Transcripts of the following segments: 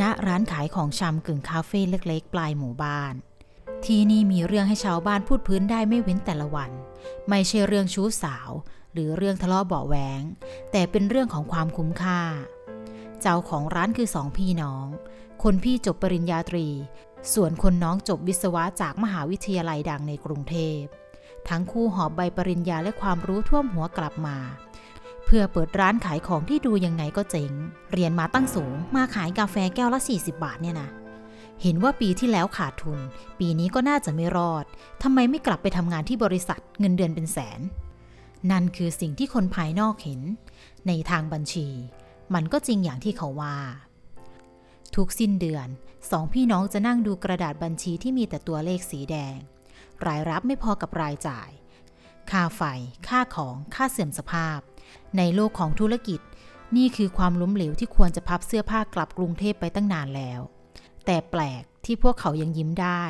ณร้านขายของชำกึ่งคาเฟ่เล็กๆ ปลายหมู่บ้าน ที่นี่มีเรื่องให้ชาวบ้านพูดพื้นได้ไม่เว้นแต่ละวัน ไม่ใช่เรื่องชู้สาว หรือเรื่องทะเลาะเบาแหวง แต่เป็นเรื่องของความคุ้มค่า เจ้าของร้านคือสองพี่น้อง คนพี่จบปริญญาตรี ส่วนคนน้องจบวิศวะจากมหาวิทยาลัยดังในกรุงเทพ ทั้งคู่หอบใบปริญญาและความรู้ท่วมหัวกลับมา เพื่อเปิดร้านขายของที่ดูยังไงก็เจ๋ง เรียนมาตั้งสูง มาขายกาแฟแก้วละ 40 บาทเนี่ยนะ เห็นว่าปีที่แล้วขาดทุน ปีนี้ก็น่าจะไม่รอด ทำไมไม่กลับไปทำงานที่บริษัทเงินเดือนเป็นแสน นั่นคือสิ่งที่คนภายนอกเห็น ในทางบัญชี มันก็จริงอย่างที่เขาว่า ทุกสิ้นเดือนสองพี่น้องจะนั่งดูกระดาษบัญชีที่มีแต่ตัวเลขสีแดง รายรับไม่พอกับรายจ่าย ค่าไฟ ค่าของ ค่าเสื่อมสภาพ ในโลกของธุรกิจ นี่คือความล้มเหลวที่ควรจะพับเสื้อผ้ากลับกรุงเทพไปตั้งนานแล้ว แต่แปลกที่พวกเขายังยิ้มได้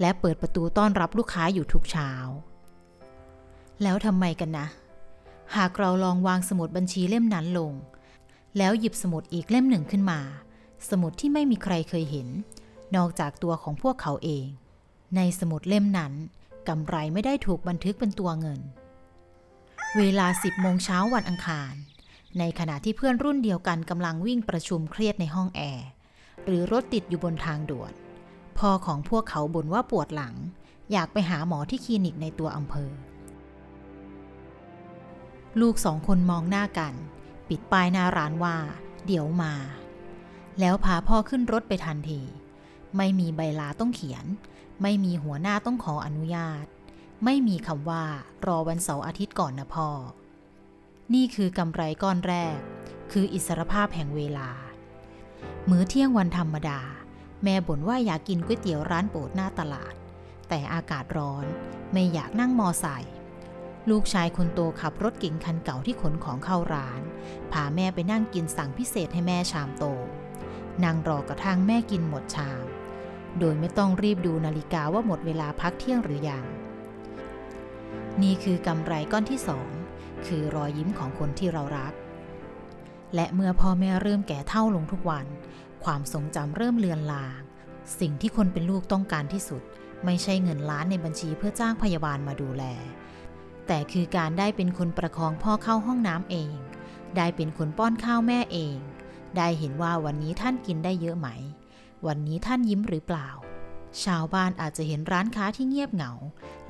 และเปิดประตูต้อนรับลูกค้าอยู่ทุกเช้า แล้วทำไมกันนะ หากเราลองวางสมุดบัญชีเล่มนั้นลง แล้วหยิบสมุดอีกเล่มหนึ่งขึ้นมา สมุดที่ไม่มีใครเคยเห็น นอกจากตัวของพวกเขาเอง ในสมุดเล่มนั้นกำไรไม่ได้ถูกบันทึกเป็นตัวเงิน เวลา 10 โมงเช้าวันอังคาร ในขณะที่เพื่อนรุ่นเดียวกันกำลังวิ่งประชุมเครียดในห้องแอร์หรือรถติดอยู่บนทางด่วน พ่อของพวกเขาบ่นว่าปวดหลัง อยากไปหาหมอที่คลินิกในตัวอำเภอ ลูกสองคนมองหน้ากัน ปิดป้ายหน้าร้านว่า เดี๋ยวมา แล้วพาพ่อขึ้นรถไปทันที ไม่มีใบลาต้องเขียน ไม่มีหัวหน้าต้องขออนุญาต ไม่มีคำว่ารอวันเสาร์อาทิตย์ก่อนนะพ่อ นี่คือกำไรก้อนแรก คืออิสรภาพแห่งเวลา มื้อเที่ยงวันธรรมดา แม่บ่นว่าอยากกินก๋วยเตี๋ยวร้านโปรดหน้าตลาด แต่อากาศร้อนไม่อยากนั่งมอไซค์ลูกชายคนโตขับรถเก๋งคันเก่าที่ขนของเข้าร้าน พาแม่ไปนั่งกินสั่งพิเศษให้แม่ชามโต นั่งรอกระทั่งแม่กินหมดชาม โดยไม่ต้องรีบดูนาฬิกาว่าหมดเวลาพักเที่ยงหรือยัง นี่คือกำไรก้อนที่สองคือรอยยิ้มของคนที่เรารัก และเมื่อพ่อแม่เริ่มแก่เท่าลงทุกวัน ความทรงจำเริ่มเลือนลาง สิ่งที่คนเป็นลูกต้องการที่สุด ไม่ใช่เงินล้านในบัญชีเพื่อจ้างพยาบาลมาดูแล แต่คือการได้เป็นคนประคองพ่อเข้าห้องน้ำเอง ได้เป็นคนป้อนข้าวแม่เอง ได้เห็นว่าวันนี้ท่านกินได้เยอะไหม วันนี้ท่านยิ้มหรือเปล่า ชาวบ้านอาจจะเห็นร้านค้าที่เงียบเหงา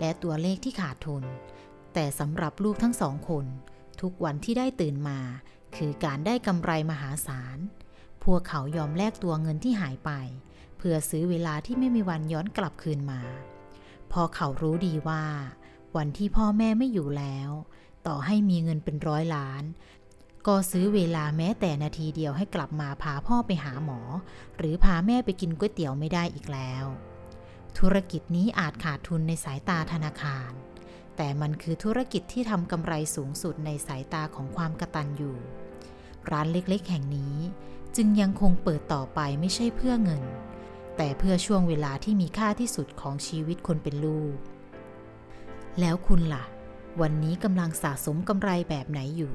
และตัวเลขที่ขาดทุน แต่สำหรับลูกทั้งสองคน ทุกวันที่ได้ตื่นมา คือการได้กำไรมหาศาล พวกเขายอมแลกตัวเงินที่หายไป เพื่อซื้อเวลาที่ไม่มีวันย้อนกลับคืนมา พอเขารู้ดีว่า วันที่พ่อแม่ไม่อยู่แล้ว ต่อให้มีเงินเป็นร้อยล้าน ก็ซื้อเวลาแม้แต่นาทีเดียวให้กลับมาพาพ่อไปหาหมอ หรือพาแม่ไปกินก๋วยเตี๋ยวไม่ได้อีกแล้ว ธุรกิจนี้อาจขาดทุนในสายตาธนาคาร แต่มันคือธุรกิจที่ทำกำไรสูงสุดในสายตาของความกระตันอยู่ ร้านเล็กๆ แห่งนี้ จึงยังคงเปิดต่อไปไม่ใช่เพื่อเงิน แต่เพื่อช่วงเวลาที่มีค่าที่สุดของชีวิตคนเป็นลูก แล้วคุณล่ะ วันนี้กำลังสะสมกำไรแบบไหนอยู่